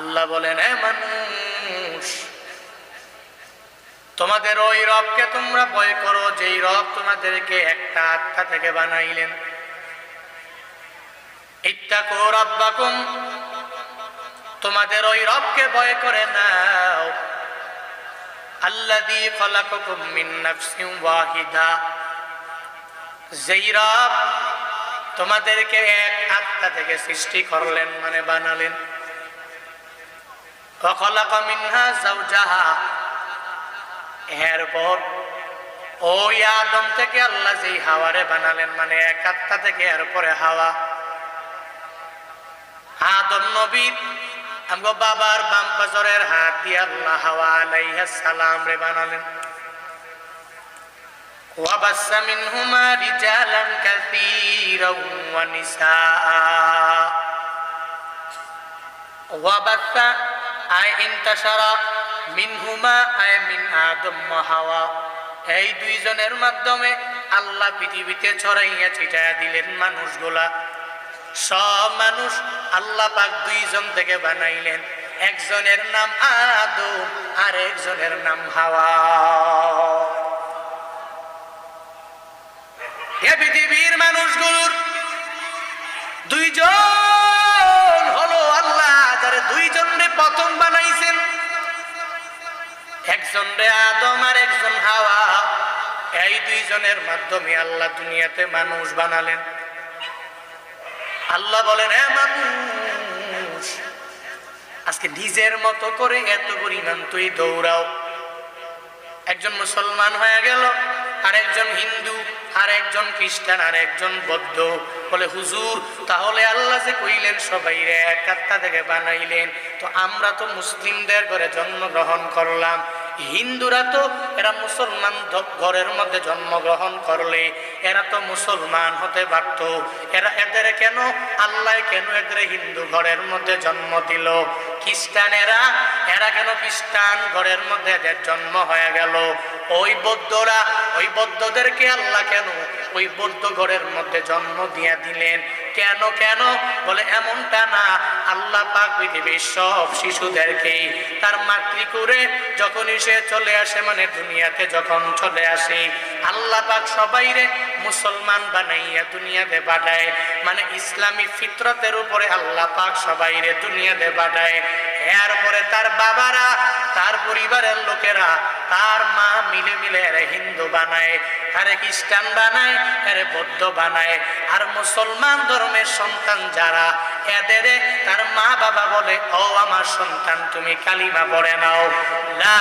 আল্লাহ বলেন, এ মানুষ, তোমাদের ওই রবকে তোমরা ভয় করো, যেই রব তোমাদেরকে একটা আত্মা থেকে বানাইলেন। ইত্তাকো রব্বাকুম, তোমাদের ওই রবকে ভয় করে নাও। আল্লাদি যেই রব তোমাদেরকে এক আত্মা থেকে সৃষ্টি করলেন মানে বানালেন। এরপর ওই আদম থেকে আল্লাহ যেই হাওয়ারে বানালেন মানে এক আত্মা থেকে এরপরে হাওয়া আদম নবী আমগো বাবার বাম পাজরের হাত দিয়ে আল্লাহ হাওয়া আলাইহিস সালাম রে বানালেন وبث منهما رجالا كثيرا ونساء وبث আয় ইন্তাসারা মিনহুমা, আয় মিন আদম হাওয়া। এই দুইজনের মাধ্যমে আল্লাহ পৃথিবীতে ছড়াইয়া ছিটাইয়া দিলেন মানুষগুলা। সব মানুষ আল্লাহ পাক দুইজন থেকে বানাইলেন। একজনের নাম আদম আর একজনের নাম হাওয়া। পৃথিবীর মানুষগুলোর দুইজন যারা দুইজন রে প্রথম বানাইছেন। একজন রে আদম আর একজন হাওয়া। এই দুইজনের মাধ্যমে আল্লাহ দুনিয়াতে মানুষ বানালেন। আল্লাহ বলেন হ্যাঁ মানুষ, আজকে নিজের মতো করে এত পরিমাণ তুই দৌড়াও। একজন মুসলমান হয়ে গেল আর একজন হিন্দু আর একজন খ্রিস্টান আর একজন বৌদ্ধ। বলে, হুজুর, তাহলে আল্লাহ যে কইলেন সবাই এক আত্মা থেকে বানাইলেন। তো আমরা তো মুসলিমদের ঘরে জন্মগ্রহণ করলাম। হিন্দুরা তো, এরা মুসলমান ঘরের মধ্যে জন্মগ্রহণ করলে এরা তো মুসলমান হতে পারত। এরা এদের কেন, আল্লাহ কেন এদের হিন্দু ঘরের মধ্যে জন্ম দিল? খ্রিস্টানেরা, এরা কেন খ্রিস্টান ঘরের মধ্যে এদের জন্ম হয়ে গেল? ওই বৌদ্ধরা, ওই বৌদ্ধদেরকে আল্লাহ কেন ওই বৌদ্ধ ঘরের মধ্যে জন্ম দিয়া দিলেন? কেন কেন? বলে, এমনটা না। আল্লাহ পাক পৃথিবীর সব শিশুদেরকে তার মাতৃকুরে যখনই সে চলে আসে মানে দুনিয়াতে যখন চলে আসে, আল্লাহ পাক সবাইরে মুসলমান বানাইয়া দুনিয়াতে পাঠায়। মানে ইসলামী ফিতরতের উপরে আল্লাহ পাক সবাইরে দুনিয়াতে পাঠায়। এরপরে তার বাবারা তার পরিবারের লোকেরা, তার মা মিলে মিলে এরে হিন্দু বানায় আরে খ্রিস্টান বানায় আরে বৌদ্ধ বানায়। আর মুসলমান ধর্মের সন্তান যারা, এদের তার মা বাবা বলে, ও আমার সন্তান, তুমি কালিমা পড়ে নাও। লা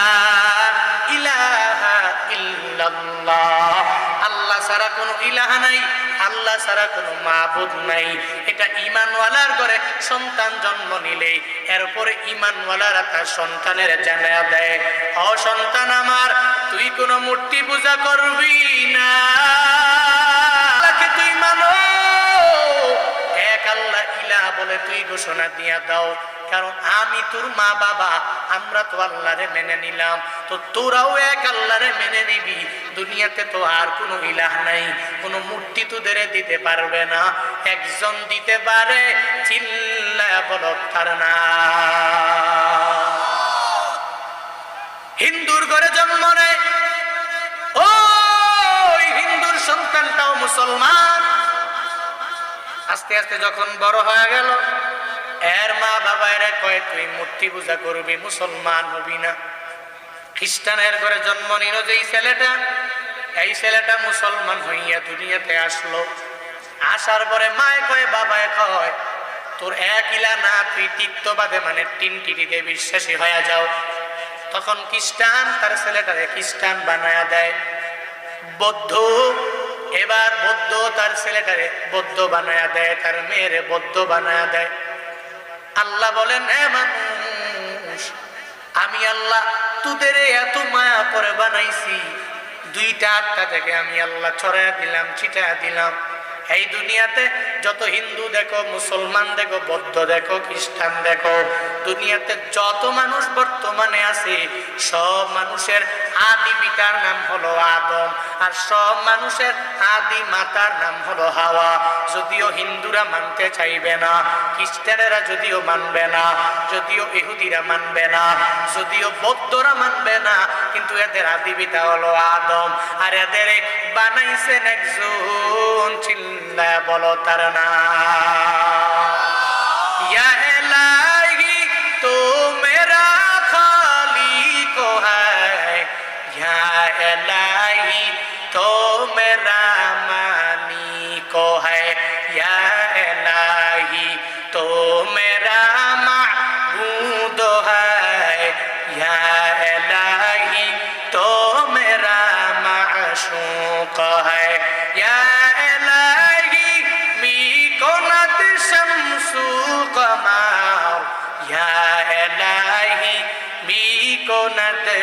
ইলাহা ইল্লাল্লাহ। আল্লাহ ছাড়া কোনো ইলাহা নাই। আল্লাহ ছাড়া কোনো মাহবুদ নাই। এটা ইমানওয়ালার ঘরে সন্তান জন্ম নিলে এরপরে ইমানওয়ালারা তার সন্তানের জানা দেয়, ও সন্তান আমার, তুই কোনো মূর্তি পূজা করবি না। তুই মানো। এক আল্লাহ ইলাহ বলে তুই ঘোষণা দিয়া দাও। কারণ আমি তোর মা বাবা, আমরা তো আল্লাহরে মেনে নিলাম। তো তোরাও এক আল্লাহরে মেনে নিবি। দুনিয়াতে তো আর কোনো ইলাহ নাই, কোনো মূর্তি তোদের দিতে পারবে না। একজন দিতে পারে, চিল্লা বল না। হিন্দুর ঘরে জন্ম নেয়। ওই হিন্দুর সন্তানটাও মুসলমান। আস্তে আস্তে যখন বড় হয়ে গেল এর মা বাবা এরা কয়, তুই মূর্তি পূজা করবি, মুসলমান হবি না। খ্রিস্টানের ঘরে জন্ম নিল যে এই ছেলেটা। এই ছেলেটা মুসলমান হইয়া দুনিয়াতে আসলো। আসার পরে মায় কয়, বাবায় কয়, তোর এক ইলা না তুই মানে টিন টিটিতে বিশ্বাসী হয়ে যাও। তখন খ্রিস্টান তার ছেলেটারে খ্রিস্টান বানায়া দেয়। বৌদ্ধ, এবার বৌদ্ধ তার ছেলেটারে বৌদ্ধ বানায়া দেয়, তার মেয়েরে বৌদ্ধ বানায়া দেয়। আল্লাহ বলেন, এ মানুষ, আমি আল্লাহ তোদের এত মায়া করে বানাইছি। দুইটা আটটা থেকে আমি আল্লাহ ছড়াইয়া দিলাম, ছিটাইয়া দিলাম। এই দুনিয়াতে যত হিন্দু দেখো, মুসলমান দেখো, বৌদ্ধ দেখো, খ্রিস্টান দেখো, দুনিয়াতে যত মানুষ বর্তমানে আছে, সব মানুষের আদি পিতার নাম হলো আদম, আর সব মানুষের আদি মাতার নাম হলো হাওয়া। যদিও হিন্দুরা মানতে চাইবে না, খ্রিস্টানেরা যদিও মানবে না, যদিও ইহুদিরা মানবে না, যদিও বৌদ্ধরা মানবে না, কিন্তু এদের আদি পিতা হলো আদম, আর এদের বানাইছেন একজন চিল্লা বলো তার না इलाही तो मेरा मालिक है या इलाही तो मेरा माबूद है या इलाही तो मेरा माशूक है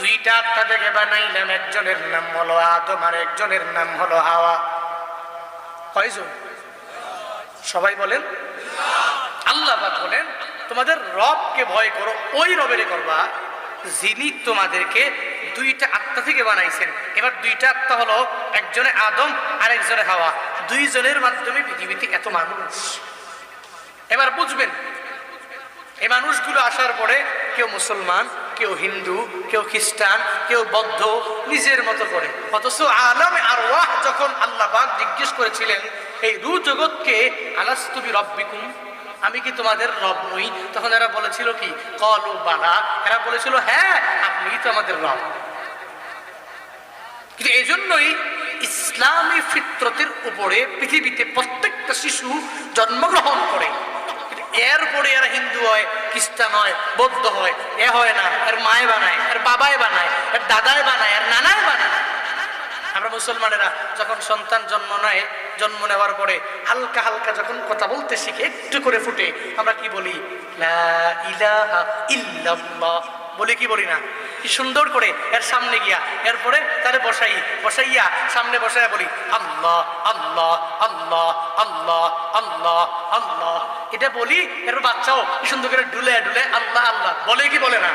দুইটা আত্মা থেকে বানাইলাম, একজনের নাম হলো আদম আর একজনের নাম হলো হাওয়া। কয়জন? সবাই বলেন। আল্লাহ বলেন, তোমাদের রবকে ভয় করো, ওই রবের করবা। যিনি তোমাদেরকে দুইটা আত্মা থেকে বানাইছেন। এবার দুইটা আত্মা হলো একজনে আদম আর একজনে হাওয়া। দুইজনের মাধ্যমে পৃথিবীতে এত মানুষ। এবার বুঝবেন এই মানুষগুলো আসার পরে কেউ মুসলমান কেউ হিন্দু, কেউ খ্রিস্টান, কেউ বৌদ্ধ, নিজের মতো করে। অথচ আলমে আর ওয়াহ যখন আল্লাহবাক জিজ্ঞেস করেছিলেন, এই রু জগৎকে আলাস্তুবি রব্বিকুম আমি কি তোমাদের রব নই? তখন এরা বলেছিল কি? কল ও বালা। এরা বলেছিল হ্যাঁ আপনি তো আমাদের রব। কিন্তু এই জন্যই ইসলামী ফিত্রতের উপরে পৃথিবীতে প্রত্যেকটা শিশু জন্মগ্রহণ করে। এরপরে এরা হিন্দু হয়, খ্রিস্টান হয়, বৌদ্ধ হয়। এ হয় না, এর মায় বানায়, এর বাবায় বানায়, এর দাদায় বানায়, এর নানায় বানায়। আমরা মুসলমানেরা যখন সন্তান জন্ম নেয়, জন্ম নেওয়ার পরে হালকা হালকা যখন কথা বলতে শিখে, একটু করে ফুটে, আমরা কি বলি? ইলাহা ইল্লাল্লাহ। বলি কি বলি না? কি সুন্দর করে এর সামনে গিয়া, এরপরে তাহলে বসাই, বসাইয়া সামনে বসাইয়া বলি, আল্লাহ আল্লাহ আল্লাহ আল্লাহ আল্লাহ আল্লাহ। এটা বলি, এর বাচ্চাও কি সুন্দর করে ডুলে ডুলে আল্লাহ আল্লাহ। বলে কি বলে না?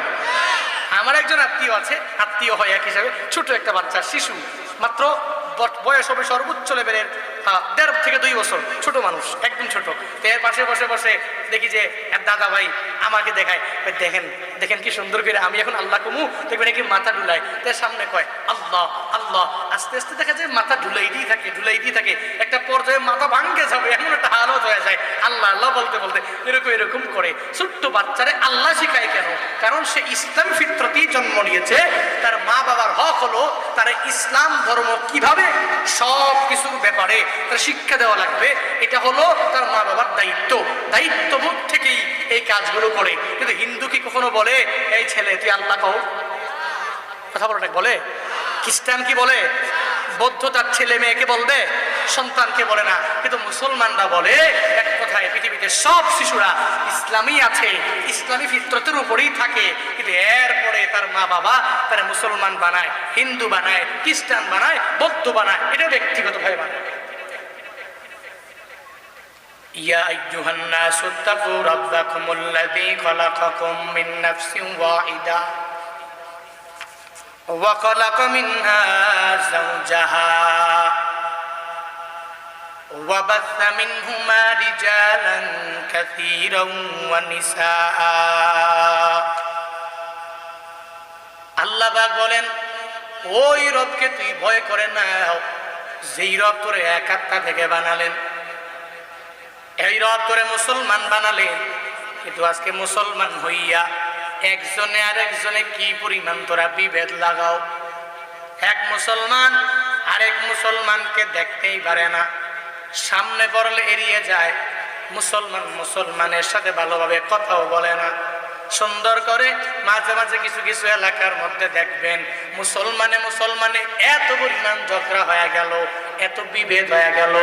আমার একজন আত্মীয় আছে, আত্মীয় হয় এক হিসাবে, ছোট একটা বাচ্চা, শিশু। মাত্র বয়স হবে সর্বোচ্চ লেভেলের দেড় থেকে দুই বছর, ছোট মানুষ, একদম ছোট। এর পাশে বসে বসে দেখি যে দাদা ভাই আমাকে দেখায় দেখেন দেখেন কি সুন্দর করে আমি এখন আল্লাহ কমু, দেখবেন কি মাথা ডুলাই তার সামনে কয়, আল্লাহ আল্লাহ, আস্তে আস্তে দেখা যায় মাথা ডুলাই দিয়ে থাকে ডুলাই দিয়ে থাকে। একটা পর্যায়ে মাথা ভাঙ্গে যাবে, এমন একটা হালত হয়ে যায়। আল্লাহ আল্লাহ বলতে বলতে এরকম এরকম করে। ছোট্ট বাচ্চারে আল্লাহ শিখায় কেন? কারণ সে ইসলাম ফিত্রতেই জন্ম নিয়েছে। তার মা বাবার হক হলো তার ইসলাম ধর্ম কীভাবে সব কিছুর ব্যাপারে তার শিক্ষা দেওয়া লাগবে, এটা হলো তার মা বাবার দায়িত্ব। দায়িত্ববোধ থেকেই এই কাজগুলো করে। কিন্তু হিন্দু কি কখনো বলে, এই ছেলে, তুই আল্লাহ কও? কথা বলো বলে? খ্রিস্টান কি বলে? বৌদ্ধ তার ছেলে মেয়েকে বলবে? সন্তানকে বলে না কিন্তু মুসলমানরা বলে এক কথায় পৃথিবীতে সব শিশুরা ইসলামই আছে ইসলামী ফিত্রতের উপরেই থাকে কিন্তু এরপরে তার মা বাবা তারা মুসলমান বানায় হিন্দু বানায় খ্রিস্টান বানায় বৌদ্ধ বানায় এটা ব্যক্তিগতভাবে বানায় يا أيها الناس اتقوا ربكم الذي خلقكم من نفس واحدة وخلق منها زوجها وبث منهما رجالا كثيرا ونساء আল্লাহ পাক বলেন ওই রবকে তুই ভয় করে নাও যেই রব তোরে এক আত্মা থেকে বানালেন এই রব তোরে মুসলমান বানালেন কিন্তু আজকে মুসলমান হইয়া একজনে আর একজনে কি পরিমাণ তোরা বিভেদ লাগাও এক মুসলমান আরেক মুসলমানকে দেখতেই পারে না সামনে পড়লে এড়িয়ে যায়। মুসলমান মুসলমানের সাথে ভালোভাবে কথাও বলে না। সুন্দর করে মাঝে মাঝে কিছু কিছু এলাকার মধ্যে দেখবেন, মুসলমানে মুসলমানে এত পরিমাণ ঝগড়া হয়ে গেল। এত বিভেদ হয়ে গেল,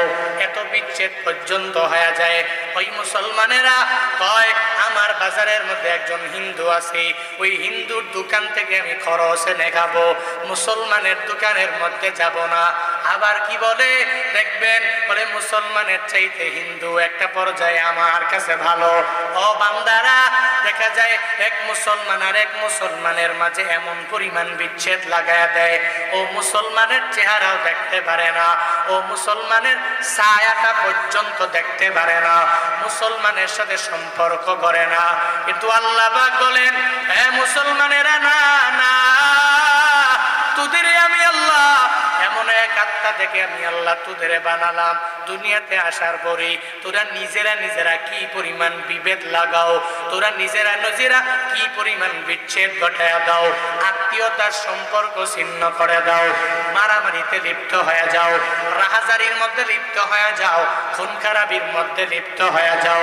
এত বিচ্ছেদ পর্যন্ত হয়ে যায়। ওই মুসলমানেরা কয়, আমার বাজারের মধ্যে একজন হিন্দু আছে, ওই হিন্দুর দোকান থেকে আমি খরচ এনে খাব, মুসলমানের দোকানের মধ্যে যাব না। আবার কি বলে? দেখবেন, বলে, মুসলমানের চাইতে হিন্দু একটা পর্যায়ে আমার কাছে ভালো। ও বান্দারা, দেখা যায়, এক মুসলমান আর এক মুসলমানের মাঝে এমন পরিমাণ বিচ্ছেদ লাগায় দেয়। ও মুসলমানের চেহারাও দেখতে পারে না। ও মুসলমানের ছায়াটা পর্যন্ত দেখতে পারে না, মুসলমানের সাথে সম্পর্ক করে না। কিন্তু আল্লাহ বলেন হ্যাঁ মুসলমানেরা, না না, তোদের আমি এমন এক আত্মা থেকে আমি আল্লাহ তোদের বানালাম। দুনিয়াতে আসার পরে তোরা নিজেরা নিজেরা কি পরিমাণ বিভেদ লাগাও, তোরা নিজেরা নিজেরা কি পরিমাণ বিচ্ছেদ ঘটায় দাও, আত্মীয়তার সম্পর্ক ছিন্ন করে দাও, মারামারিতে লিপ্ত হয়ে যাও, রাহাজারির মধ্যে লিপ্ত হয়ে যাও খুন খারাপির মধ্যে লিপ্ত হয়ে যাও।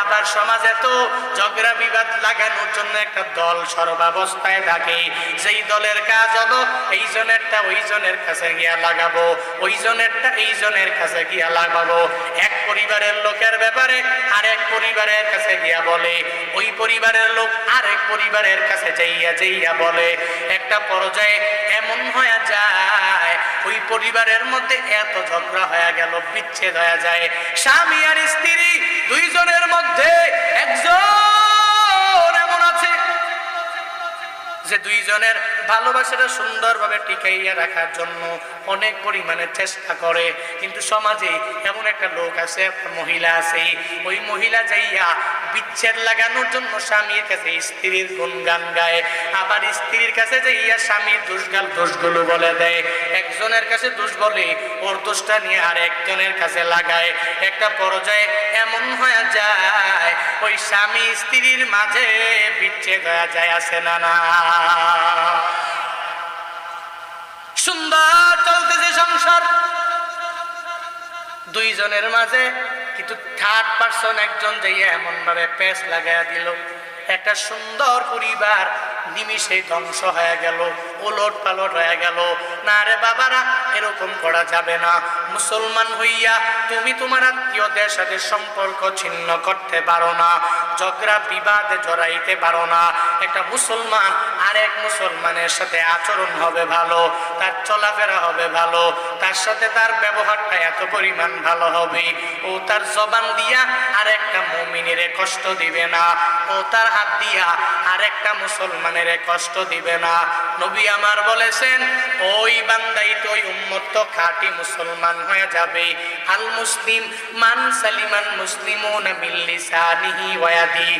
আবার সমাজে তো ঝগড়া বিবাদ লাগানোর জন্য একটা দল সর্বাবস্থায় থাকে সেই দলের কাজ হলো এই জনেরটা ওই জনের কাছে গিয়া লাগাবো, ওই জনেরটা এই জনের কাছে গিয়া লাগাবো। এক পরিবারের লোকের ব্যাপারে আরেক পরিবারের কাছে গিয়া বলে। ওই পরিবারের লোক আরেক পরিবারের কাছে যাইয়া যাইয়া বলে। একটা পর্যায়ে এমন হয়ে যায়, ওই পরিবারের মধ্যে এত ঝগড়া হয়ে গেল, বিচ্ছেদ হয়ে যায়। স্বামী আর স্ত্রী দুইজনের মধ্যে একজন যে দুইজনের ভালোবাসাটা সুন্দরভাবে টিকাইয়া রাখার জন্য অনেক পরিমাণে চেষ্টা করে। কিন্তু সমাজে এমন একটা লোক আছে মহিলা আছে। ওই মহিলা যাইয়া বিচ্ছেদ লাগানোর জন্য স্বামীর কাছে স্ত্রীর গুণগান গায়। আবার স্ত্রীর কাছে যাইয়া স্বামীর দোষগাল দোষগুলো বলে দেয়। একজনের কাছে দোষ বলে ওর দোষটা নিয়ে আর একজনের কাছে লাগায়। একটা পর্যায়ে এমন হয়ে যায়, ওই স্বামী স্ত্রীর মাঝে বিচ্ছেদ হয়ে যায়, আছে না না? সুন্দর চলতেছে সংসার। দুইজনের মাঝে, কিন্তু থার্ড পার্সন একজন যাইয়া এমন ভাবে পেস লাগাইয়া দিল। একটা সুন্দর পরিবার, নিমিষে ধ্বংস হয়ে গেল ওলট পালট হয়ে গেল। না রে বাবারা, এরকম করা যাবে না। মুসলমান হইয়া, তুমি তোমার আত্মীয়দের সাথে সম্পর্ক ছিন্ন করতে পারো না, ঝগড়া বিবাদে জড়াইতে পারো না। একটা মুসলমান, আরেক মুসলমানের সাথে আচরণ হবে ভালো, তার চলাফেরা হবে ভালো, তার সাথে তার ব্যবহারটা এত পরিমাণ ভালো হবে। ও তার জবান দিয়া আরেকটা মমিনের কষ্ট দিবে না, ও তার হাত দিয়া আরেকটা মুসলমানের কষ্ট দিবে না। নবী আমার বলেছেন, ওই বান্দাই তো ওই উম্মত খাঁটি মুসলমান হয়ে যাবে। আল মুসলিম মান সালিমান মুসলিমুন মিল্লিসানিহি ওয়াদি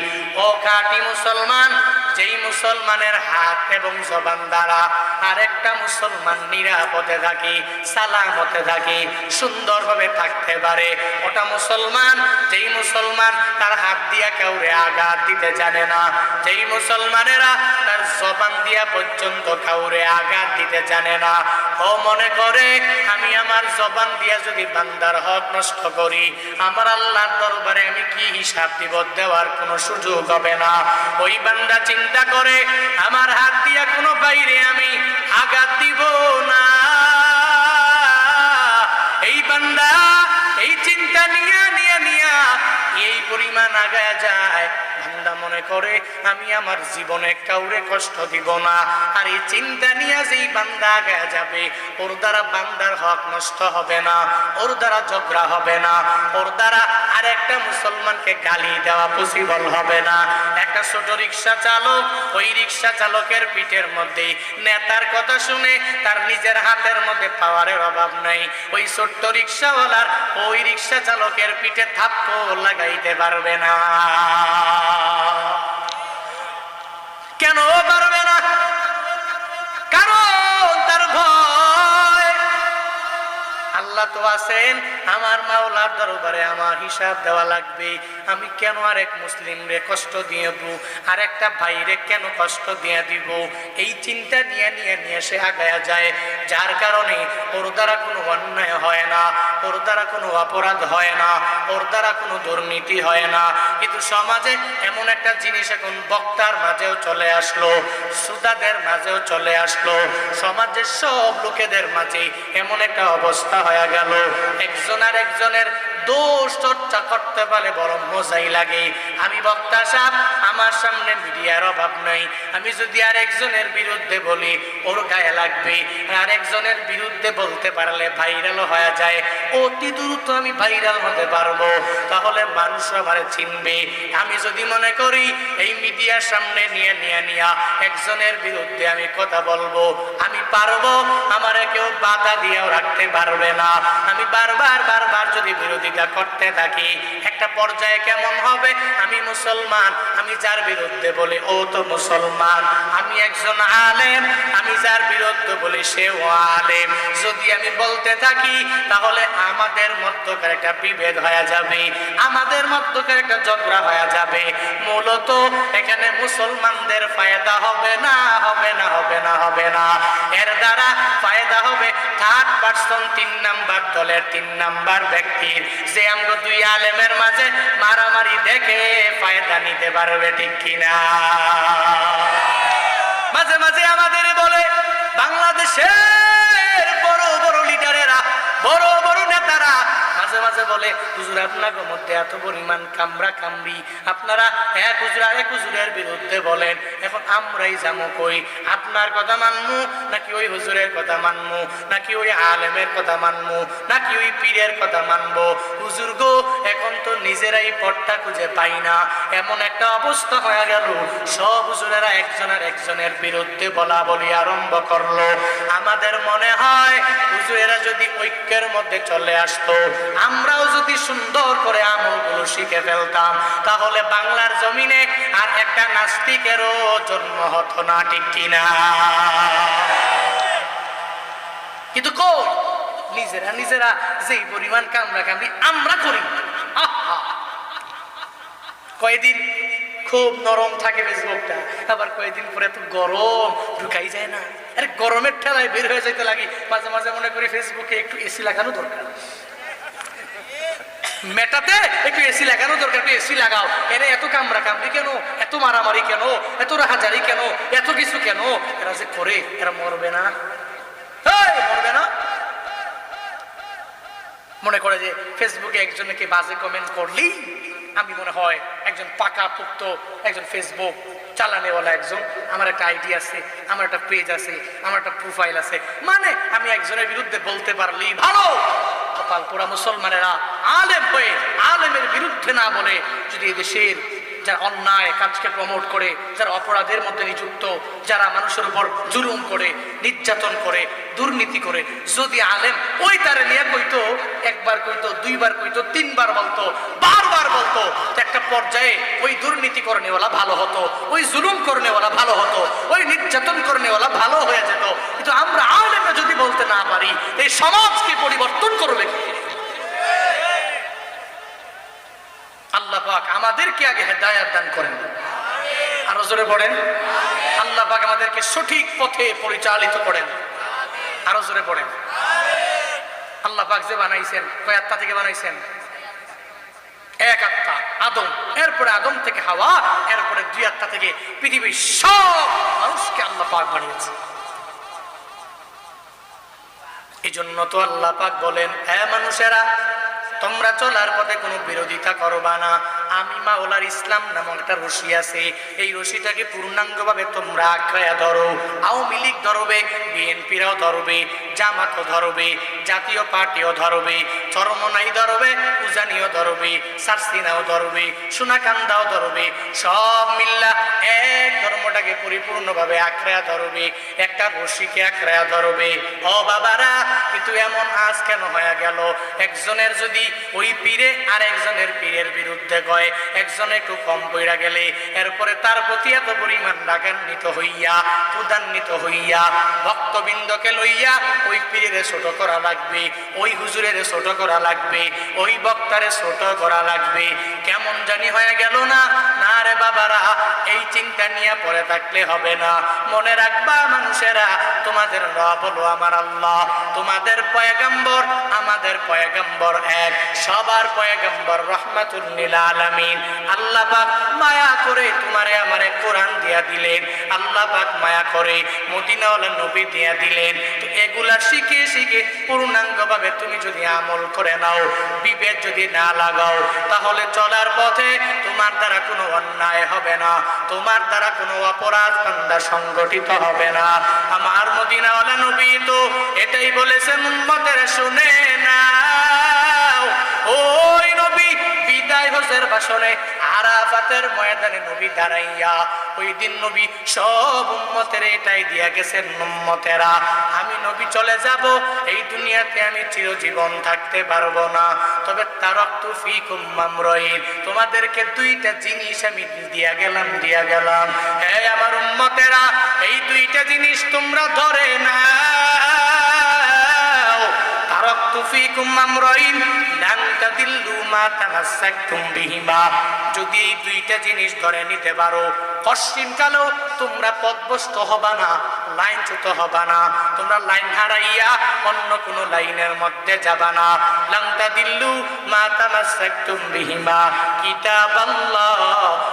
ও খাঁটি মুসলমান যেই মুসলমানের হাত এবং জবান দ্বারা আরেকটা মুসলমান নিরাপদে থাকি, সালামতে থাকি, সুন্দরভাবে থাকতে পারে। ওটা মুসলমান, যেই মুসলমান তার হাত দিয়া কাউরে আঘাত দিতে জানে না। যেই মুসলমানেরা তার জবান দিয়া পর্যন্ত কাউরে আঘাত দিতে জানে না। ও মনে করে, আমি আমার জবান দিয়া যদি বান্দার হক নষ্ট করি, আমার আল্লাহর দরবারে আমি কি হিসাব দিব দেওয়ার কোনো সুযোগ হবে না। ওই বান্দা চিন্তা করে, আমার হাত দিয়া কোনো বাইরে আমি আঘাত দিব না। এই বান্দা এই চিন্তা নিয়া নিয়া নিয়া এই পরিমাণ আগায় যায়। বান্দা মনে করে, আমি আমার জীবনে কাউরে কষ্ট দিব না। আর এই চিন্তা নিয়ে যেই বান্দা আগায় যাবে, ওর দ্বারা বান্দার হক নষ্ট হবে না, ওর দ্বারা ঝগড়া হবে না, ওর দ্বারা আর একটা মুসলমানকে গালি দেওয়া পসিবল হবে না। একটা ছোট রিক্সা চালক, ওই রিক্সা চালকের পিঠের মধ্যে নেতার কথা শুনে তার নিজের হাতের মধ্যে পাওয়ারের অভাব নাই। ওই ছোট্ট রিক্সাওয়ালার ওই রিক্সা চালকের পিঠে থাপ্প লাগাইতে পারবে না। কেন পারবে না? কারণ তার ভয়। আল্লাহ তো আছেন আমার মাওলার দরবারে আমার হিসাব দেওয়া লাগবে। আমি কেন আরেক মুসলিম রে কষ্ট দিয়ে দেবো? আর একটা ভাইরে কেন কষ্ট দিয়ে দিব? এই চিন্তা নিয়ে নিয়ে নিয়ে সে আগায়া যায়। যার কারণে ওর দ্বারা কোনো অন্যায় হয় না, ওর দ্বারা কোনো অপরাধ হয় না, ওর দ্বারা কোনো দুর্নীতি হয় না। কিন্তু সমাজে এমন একটা জিনিস এখন বক্তার মাঝেও চলে আসলো, সুদাদের মাঝেও চলে আসলো। সমাজের সব লোকেদের মাঝে এমন একটা অবস্থা হয়ে গেল। একজন আর একজনের দোষ চর্চা করতে পারে বড় মজাই লাগে। আমি বক্তা সাহেব, আমার সামনে মিডিয়ার অভাব নাই। আমি যদি আর একজনের বিরুদ্ধে বলি, ওর গায়ে লাগবে। আর একজনের বিরুদ্ধে বলতে পারলে ভাইরাল হয়ে যায়। অতি দ্রুত আমি ভাইরাল হতে পারব। তাহলে মানুষ আমারে চিনবে। আমি যদি মনে করি, এই মিডিয়ার সামনে নিয়ে নিয়ে, নিয়া একজনের বিরুদ্ধে আমি কথা বলব, আমি পারব। আমারে কেউ বাধা দিয়েও রাখতে পারবে না। আমি বারবার বারবার যদি বিরোধিতা করতে থাকি। একটা পর্যায়ে কেমন হবে? আমি মুসলমান, আমি যার বিরুদ্ধে বলি, ও তো মুসলমান, আমি একজন আলেম, আমি যার বিরুদ্ধে বলি, সেও আলেম। যদি আমি বলতে থাকি, তাহলে আমাদের মধ্যকার একটা বিভেদ হয়ে যাবে, আমাদের মধ্যকার একটা ঝগড়া হয়ে যাবে। মূলত এখানে মুসলমানদের ফায়দা হবে না হবে না হবে না হবে না। এর দ্বারা ফায়দা হবে থার্ড পার্সন তিন নাম্বার দলের তিন নাম্বার ব্যক্তির। যে আমরা দুই আলেমের মাঝে মারামারি দেখে ফায়দা নিতে পারবে ঠিক কিনা? মাঝে মাঝে আমাদের বলে, বাংলাদেশের বড় বড় লিডারেরা বড় বড় মাঝে মাঝে বলে, হুজুর আপনার মধ্যে এত পরিমাণ কামরা কামড়ি। আপনারা এক হুজুর আরেক হুজুরের বিরুদ্ধে বলেন, এখন আমরাই যাব কই? আপনার কথা মানমু, নাকি ওই হুজুরের কথা মানমু? নাকি ওই আলেমের কথা মানমু? নাকি ওই পীরের কথা মানবো? হুজুর গো, এখন তো নিজেরাই পটটা খুঁজে পাই না। এমন একটা অবস্থা হয়ে গেল। সব হুজুরেরা একজনের একজনের বিরুদ্ধে বলা বলি আরম্ভ করল। আমাদের মনে হয়, হুজুরেরা যদি ঐক্যের মধ্যে চলে আসতো আমরাও যদি সুন্দর করে আমলগুলো শিখে ফেলতাম, তাহলে বাংলার জমিনে আর একটা নাস্তিকেরও জন্ম হতো না, ঠিক কিনা? কিন্তু কই? নিজেরা নিজেরা যেই পরিমাণ কামড়া কামড়ি, আমরা করি! কয়দিন খুব নরম থাকে ফেসবুকটা, আবার কয়েকদিন পরে তো গরম, ঢুকাই যায় না। আরে গরমের ঠেলায় বের হয়ে যাইতে লাগে, মাঝে মাঝে মনে করি ফেসবুকে একটু এসি লাগানো দরকার। মেটাতে একটু এসি লাগানো দরকার, একটু এসি লাগাও। এরা, এত কামড়া কামড়ি কেন? এত মারামারি কেন? এত রাহাজারি কেন? এত কিছু কেন? এরা যে করে, এরা মরবে না। মরবে না। মনে করে যে ফেসবুকে একজনকে বাজে কমেন্ট করলি আমি মনে হয় একজন পাকা পুক্ত, একজন ফেসবুক চালানেওয়ালা একজন। আমার একটা আইডি আছে, আমার একটা পেজ আছে, আমার একটা প্রোফাইল আছে। মানে আমি একজনের বিরুদ্ধে বলতে পারলি ভালো। কপাল পোড়া মুসলমানেরা আলেম হয়ে আলেমের বিরুদ্ধে না বলে যদি এই দেশের যারা অন্যায় কাজকে প্রমোট করে, যারা অপরাধের মধ্যে নিযুক্ত, যারা মানুষের উপর জুলুম করে, নির্যাতন করে, দুর্নীতি করে, যদি আলেম ওই তারে নিয়ে কইতো, একবার কইতো, দুইবার কইতো, তিনবার বলতো, বারবার বলতো একটা পর্যায়ে ওই দুর্নীতি করনেওয়ালা ভালো হতো, ওই জুলুম করনেওয়ালা ভালো হতো, ওই নির্যাতন করনেওয়ালা ভালো হয়ে যেত কিন্তু আমরা আলেমে যদি বলতে না পারি, এই সমাজকে পরিবর্তন করবে কে? আল্লাহ পাক আমাদেরকে আগে হেদায়াত দান করেন। আরও জোরে পড়েন। আল্লাহ পাক আমাদেরকে সঠিক পথে পরিচালিত করেন। আরও জোরে পড়েন। আল্লাহ পাক যে বানাইছেন, কয় আত্মা থেকে বানাইছেন? এক আত্মা, আদম। এরপরে আদম থেকে হাওয়া, এরপরে দুই আত্মা থেকে পৃথিবীর সব মানুষকে আল্লাহ পাক বানিয়েছে। এই জন্য তো আল্লাহ পাক বলেন হ্যাঁ মানুষেরা তোমরা চলার পথে কোনো বিরোধিতা করবা না। আমি মাওলার ইসলাম নামক একটা রশি আছে। এই রশিটাকে পূর্ণাঙ্গভাবে তোমরা আঁকড়ায়া ধরো। আওয়ামী লীগ ধরবে, বিএনপিরাও ধরবে, জামাতও ধরবে, জাতীয় পার্টিও ধরবে, চরমনাই ধরবে, উজানিও ধরবে, সারসিনাও ধরবে, সোনাকান্দাও ধরবে, সব মিল্লা এক ধর্মটাকে পরিপূর্ণভাবে আঁকড়ায়া ধরবে, একটা রশিকে আঁকড়ায়া ধরবে। ও বাবারা কিন্তু এমন আজ কেন হয়ে গেল? একজনের যদি ওই পীরে আর একজনের পীরের বিরুদ্ধে কয়, একজন একটু কম পইরা গেলে, এরপরে তার প্রতি এত পরিমাণ রাগান্বিত হইয়া প্রদান্বিত হইয়া, ভক্তবৃন্দকে লইয়া ওই পীরের ছোট করা লাগবে, ওই হুজুরের ছোট করা লাগবে, ওই বক্তারে ছোট করা লাগবে। কেমন জানি হয়ে গেল না? না রে বাবারা, এই চিন্তা নিয়ে পরে থাকলে হবে না। মনে রাখবা মানুষেরা, তোমাদের রব হলো আমার আল্লাহ। তোমাদের পয়গম্বর আমাদের পয়গম্বর এক। সবার পয়গম্বর রহমাতুল্লিল আলামিন। আল্লাহ পাক মায়া করে তোমারে আমারে কোরআন দিয়া দিলেন। আল্লাহ পাক মায়া করে মদিনাওয়ালা নবী দিয়া দিলেন। তো এগুলা শিখে শিখে পূর্ণাঙ্গভাবে তুমি যদি আমল করে নাও, বিবেক যদি না লাগাও, তাহলে চলার পথে তোমার দ্বারা কোনো অন্যায় হবে না। তোমার দ্বারা কোনো অপরাধ সংগঠিত হবে না। আমার মদিনাওয়ালা নবী তো এটাই বলেছেন উম্মতের শুনে না। বিদায় বাসনে আরাফাতের ময়দানে নবী দাঁড়াইয়া, ওই দিন নবী সব উম্মতের এটাই দিয়া গেছেন, উম্মতেরা, আমি নবী চলে যাব, এই দুনিয়াতে আমি চিরজীবন থাকতে পারব না। তবে তারক ফিকুম মামরইন তোমাদেরকে দুইটা জিনিস আমি দিয়া গেলাম দিয়া গেলাম। হ্যাঁ আমার উম্মতেরা, এই দুইটা জিনিস তোমরা ধরে না যদি দুইটা জিনিস ধরে নিতে পারো পশ্চিমকালেও তোমরা পদভস্ত হবা না, লাইনচ্যুত হবা না। তোমরা লাইন হারাইয়া অন্য কোন লাইনের মধ্যে যাবা না। লান তাদিল্লু মা তামাসসাকতুম বিহিমা। কিতাবাল্লাহ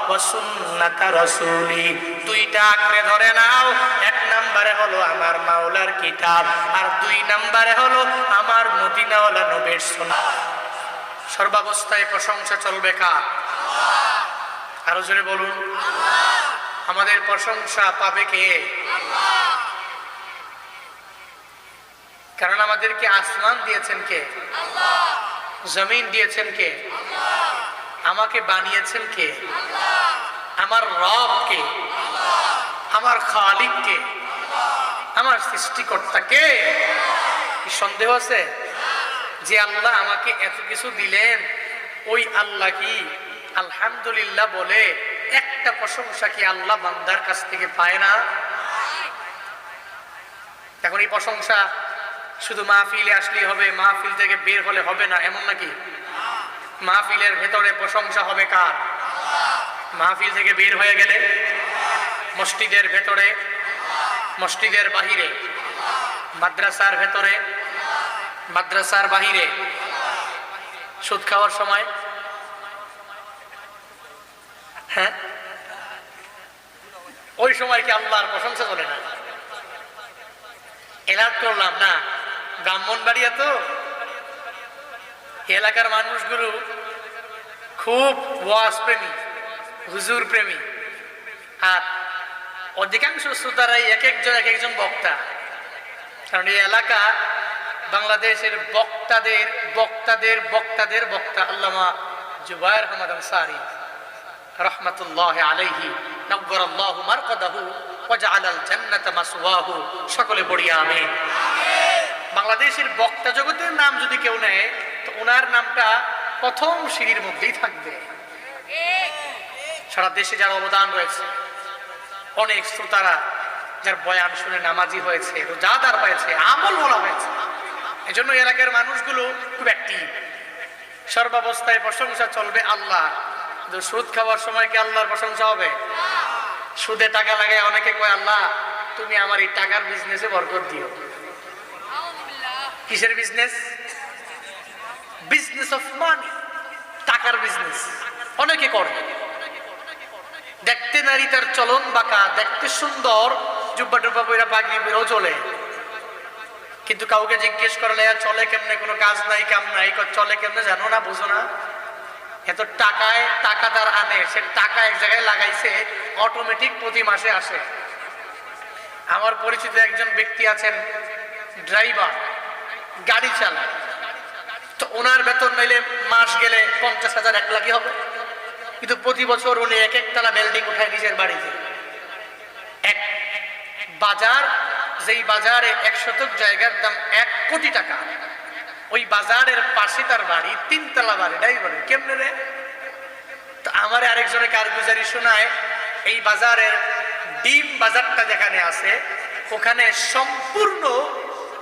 ওয়া সুন্নাতা রাসূলি। দুইটা আঁকড়ে ধরে নাও, এক নম্বরে হলো আমার মাওলার কিতাব, আর দুই নম্বরে হলো আমার মদিনাওয়ালা নবীর সুন্নাহ সর্বাবস্থায় প্রশংসা চলবে কার? আরও জোরে বলুন। আমাদের প্রশংসা পাবে কে? কারণ আমাদেরকে আসমান দিয়েছেন কে? জমিন দিয়েছেন কে? আমাকে বানিয়েছেন কে? আমার রব কে? আমার খালিক কে? আমার সৃষ্টিকর্তা কে কি সন্দেহ আছে? যে আল্লাহ আমাকে এত কিছু দিলেন, ওই আল্লাহ কি আলহামদুলিল্লাহ বলে একটা প্রশংসা কি আল্লাহ বান্দার কাছ থেকে পায় না? এখন এই প্রশংসা শুধু মাহফিলে আসলেই হবে, মাহফিল থেকে বের হলে হবে না, এমন নাকি? মাহফিলের ভেতরে প্রশংসা হবে কার? মাহফিল থেকে বের হয়ে গেলে মসজিদের ভেতরে মসজিদের বাহিরে, মাদ্রাসার ভেতরে, মাদ্রাসার বাহিরে, সুদ খাওয়ার সময়। হ্যাঁ? ওই সময় কি আল্লাহর প্রশংসা করে না? এলাদ করলাম, না। ব্রাহ্মণ বাড়িয়া তো। এলাকার মানুষগুলো খুব ওয়াজ প্রেমী, হুজুর প্রেমী। আর অধিকাংশ শ্রোতারাই এক একজন এক একজন বক্তা। কারণ এই এলাকা বাংলাদেশের বক্তাদের বক্তাদের বক্তাদের বক্তা আল্লামা জুবাইর আহমদ আনসারি রহমতুল্লাহ আলাইহি নব্বর আল্লাহ মারকাদাহু ওয়াজআল আল জান্নাত মাসওয়াহু। সকলে পড়িয়া আমিন। বাংলাদেশের বক্তা জগতের নাম যদি কেউ নেয়, তো ওনার নামটা প্রথম সিঁড়ির মধ্যেই থাকবে। সারা দেশে যার অবদান রয়েছে। অনেক শ্রোতারা যার বয়ান শুনে নামাজি হয়েছে, রোজাদার হয়েছে আমল বলা হয়েছে। এজন্য এলাকার মানুষগুলো খুব অ্যাক্টিভ সর্বাবস্থায় প্রশংসা চলবে আল্লাহ। সুদ খাওয়ার সময় কি আল্লাহর প্রশংসা হবে? সুদে টাকা লাগে অনেকে কয়, আল্লাহ, তুমি আমার এই টাকার বিজনেসে বরকত দিও। কিসের বিজনেস বিজনেস অফ মানি টাকার বিজনেস অনেকে করে। দেখতে নারী তার চলন বাঁকা, দেখতে সুন্দর। জুব্বা টুব্বা বইরা পাগড়ি বেরো চলে। কিন্তু কাউকে জিজ্ঞেস করলে "আর চলে কেমনে? কোনো কাজ নাই, কাম নাই? চলে কেমনে? জানো না, বুঝো না। এত টাকায়, টাকা তার আনে। সে টাকা এক জায়গায় লাগাইছে অটোমেটিক প্রতি মাসে আসে। আমার পরিচিত একজন ব্যক্তি আছেন ড্রাইভার গাড়ি চালায়। তো ওনার বেতন নিলে মাস গেলে পঞ্চাশ হাজার এক লাখই হবে। কিন্তু প্রতি বছর উনি এক একতলা বিল্ডিং উঠায় নিজের বাড়িতে। এক বাজার, যেই বাজারে এক শতক জায়গার দাম এক কোটি টাকা, ওই বাজারের পাশে তার বাড়ি তিনতলা বাড়ি ড্রাইভারের কেমনে রে? তো আমার আরেকজনে কারগুজারি শোনায়, এই বাজারের ডিম বাজারটা যেখানে আছে, ওখানে সম্পূর্ণ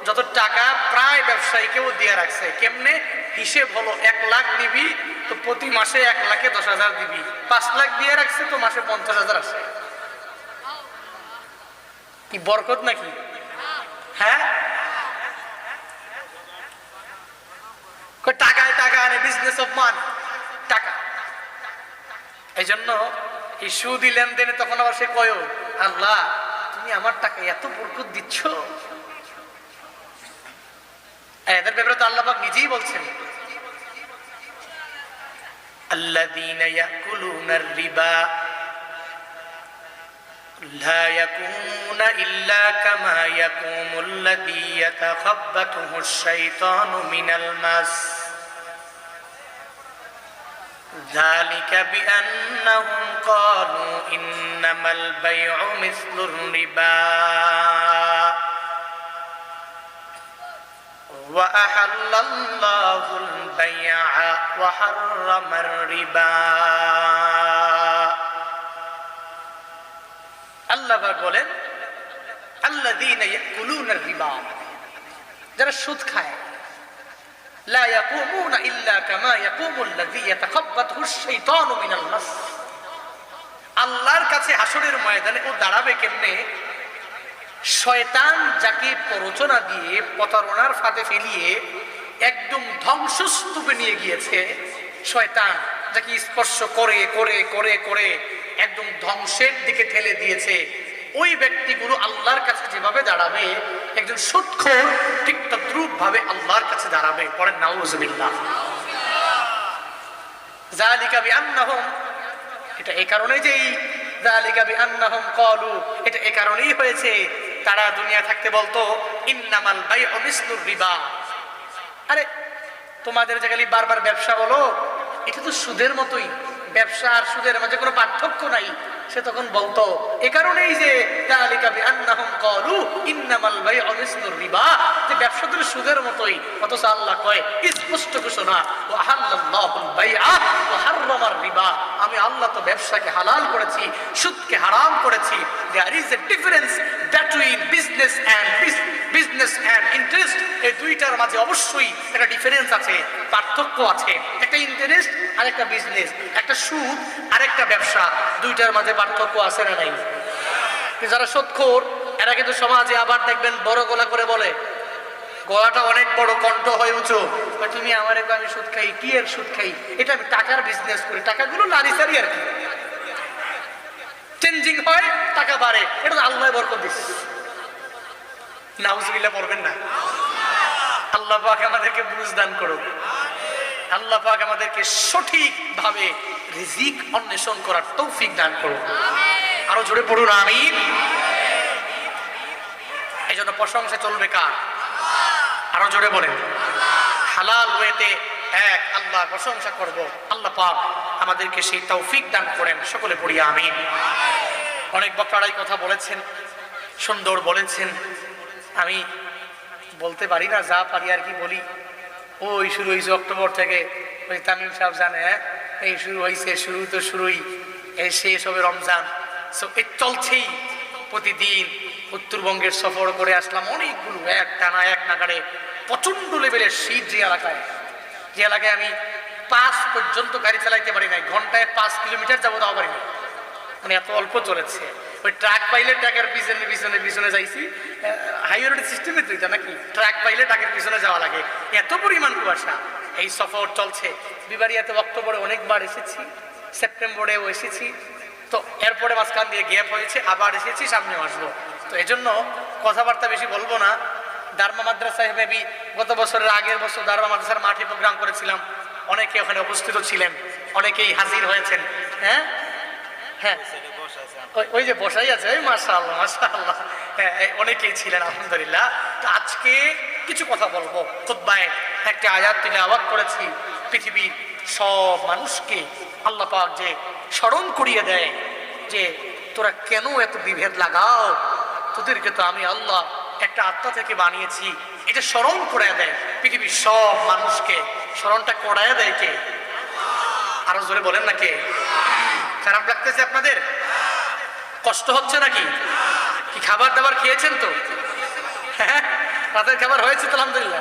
যত টাকা প্রায় ব্যবসায়ীকেও দিয়ে রাখছে। কেমনে? হিসেব হলো এক লাখ দিবি তো প্রতি মাসে এক লাখে দশ হাজার দিবি। পাঁচ লাখ দিয়ে রাখছে তো মাসে পঞ্চাশ হাজার আসে কি বরকত নাকি? হ্যাঁ? টাকায় টাকা আনে বিজনেস অফ মান টাকা। এই জন্য এই সুদি লেনদেনে তখন আবার সে কয়, আল্লাহ, তুমি আমার টাকা এত বরকত দিচ্ছ? এদের ব্যাপারে তো আল্লাহ নিজেই বলছেন। الذين يأكلون الربا لا يقومون إلا كما يقوم الذي يتخبطه الشيطان من المس. ذلك بأنهم قالوا إنما البيع مثل الربا. وأحل الله البيع وحرم الربا আল্লাহ বলেন আল্লাযীনা ইয়াকুলুনা রিবা যারা সুদ খায় লা ইয়াকুমুনা ইল্লা কামা ইয়াকুমুল লাযী ইয়াতাখাব্বাতহু আশ-শাইতানু মিনাল মাস আল্লাহর কাছে হাসরের ময়দানে ও দাঁড়াবে কেমনে শয়তান যাকে প্ররোচনা দিয়ে প্রতারণার ফাঁদে ফেলিয়ে একদম ধ্বংসস্তূপে নিয়ে গিয়েছে, শয়তান যাকে স্পর্শ করে করে করে করে একদম ধ্বংসের দিকে ঠেলে দিয়েছে। ওই ব্যক্তিগুলো আল্লাহর কাছে যেভাবে দাঁড়াবে, একজন সুৎখোর ঠিক তদ্রুপ ভাবে আল্লাহর কাছে দাঁড়াবে। পরের নাউজুবিল্লাহ। জালিকা বিআন্নাহুম, এটা এই কারণে যে জালিকা বিআন্নাহুম ক্বালু এটা এই কারণেই হয়েছে তারা দুনিয়া থাকতে বলতো? ইন্নামাল বাই মিসলুর রিবা। আরে, তোমাদের যে খালি বারবার ব্যবসা বলো? এটা তো সুদের মতোই। ব্যবসা আর সুদের মাঝে কোনো পার্থক্য নাই। সে তখন বলতো, এ কারণেই যে যালিকা বিআন্নাহুম ক্বালু ইন্নামাল বাইউ মিসলুর রিবা। যে ব্যবসা সুদের মতোই, অথচ আল্লাহ কয়, স্পষ্ট ঘোষণা হাররামার রিবা। আমি আল্লাহ তো ব্যবসাকে হালাল করেছি, সুদকে হারাম করেছি। এই দুইটার মাঝে অবশ্যই একটা ডিফারেন্স আছে, পার্থক্য আছে। একটা ইন্টারেস্ট আর একটা বিজনেস একটা সুদ আর একটা ব্যবসা। দুইটার মাঝে পার্থক্য আছে না নাই? যারা সৎখোর, এরা কিন্তু সমাজে আবার দেখবেন বড় গলা করে বলে, গলাটা অনেক বড়, কণ্ঠ হয়ে উঁচু। তুমি আমার একটু আমি সুদ খাই, কি এর সুদ খাই? এটা আমি টাকার বিজনেস করি, টাকাগুলো নারী সারি আর কি। চেঞ্জিং হয়, টাকা বাড়ে, এটা আল্লাহ বরকত দিস। নাউজুবিল্লাহ পড়বেন না। আল্লাহ পাক আমাদেরকে বুঝ দান করুক। আল্লাহ পাক আমাদেরকে সঠিক ভাবে রিজিক অন্বেষণ করার তৌফিক দান করুক আরও জোরে পড়ুন আমি এই জন্য প্রশংসা চলবে কার? আরও জোরে বলেন। হালাল ওয়েতে এক, আল্লাহ প্রশংসা করব। আল্লাহ পাক আমাদেরকে সেই তৌফিক দান করেন। সকলে পড়ি আমি অনেক বক্তারাই কথা বলেছেন, সুন্দর বলেছেন। আমি বলতে পারি না, যা পারি আর কি বলি। ওই শুরু হয়েছে অক্টোবর থেকে। ওই তামিম সাহেব জানে হ্যাঁ? এই শুরু হয়েছে শুরু তো শুরুই। এই শেষ হবে রমজান। সো চলছেই প্রতিদিন। উত্তরবঙ্গের সফর করে আসলাম অনেকগুলো, এক টানা, এক নাগারে প্রচণ্ড লেভেলের শীত যে এলাকায়। যে এলাকায় আমি পাঁচ পর্যন্ত গাড়ি চালাইতে পারি নাই। ঘন্টায় পাঁচ কিলোমিটার যাব, তাও পারি মানে এত অল্প চলেছে। ওই ট্রাক পাইলে ট্রাকের পিছনে পিছনে পিছনে যাইছি। হাইওয়ে রোড সিস্টেমে তো নাকি? ট্রাক পাইলে ট্রাকের পিছনে যাওয়া লাগে। এত পরিমাণ কুয়াশা। এই সফর চলছে। বিবারিয়াতে অক্টোবরে অনেকবার এসেছি, সেপ্টেম্বরেও এসেছি। তো এরপরে মাঝখান দিয়ে গ্যাপ হয়েছে, আবার এসেছি, সামনেও আসব। তো এই জন্য কথাবার্তা বেশি বলব না। দারমা মাদ্রাসায় মেবি গত বছরের আগের বছর দারমা মাদ্রাসার মাঠে প্রোগ্রাম করেছিলাম। অনেকে ওখানে উপস্থিত ছিলেন, অনেকেই হাজির হয়েছেন। হ্যাঁ? হ্যাঁ। ওই- যে বসাই আছে ওই মাসা আল্লাহ হ্যাঁ অনেকেই ছিলেন, আলহামদুলিল্লাহ। তো আজকে কিছু কথা বলব। খুদ্বায় একটা আয়াত তুলে আবাদ করেছি। পৃথিবীর সব মানুষকে আল্লাহ পাক যে স্মরণ করিয়ে দেয় যে তোরা কেন এত বিভেদ লাগাও? তোদেরকে তো আমি আল্লাহ একটা আত্মা থেকে বানিয়েছি। এটা স্মরণ করে দেয়। পৃথিবীর সব মানুষকে স্মরণটা করায় দেয় কে? আরও জোরে বলেন না কে? খারাপ লাগতেছে আপনাদের? কষ্ট হচ্ছে নাকি? কি খাবার দাবার খেয়েছেন তো? হ্যাঁ রাতের খাবার হয়েছে তো, আলহামদুলিল্লাহ।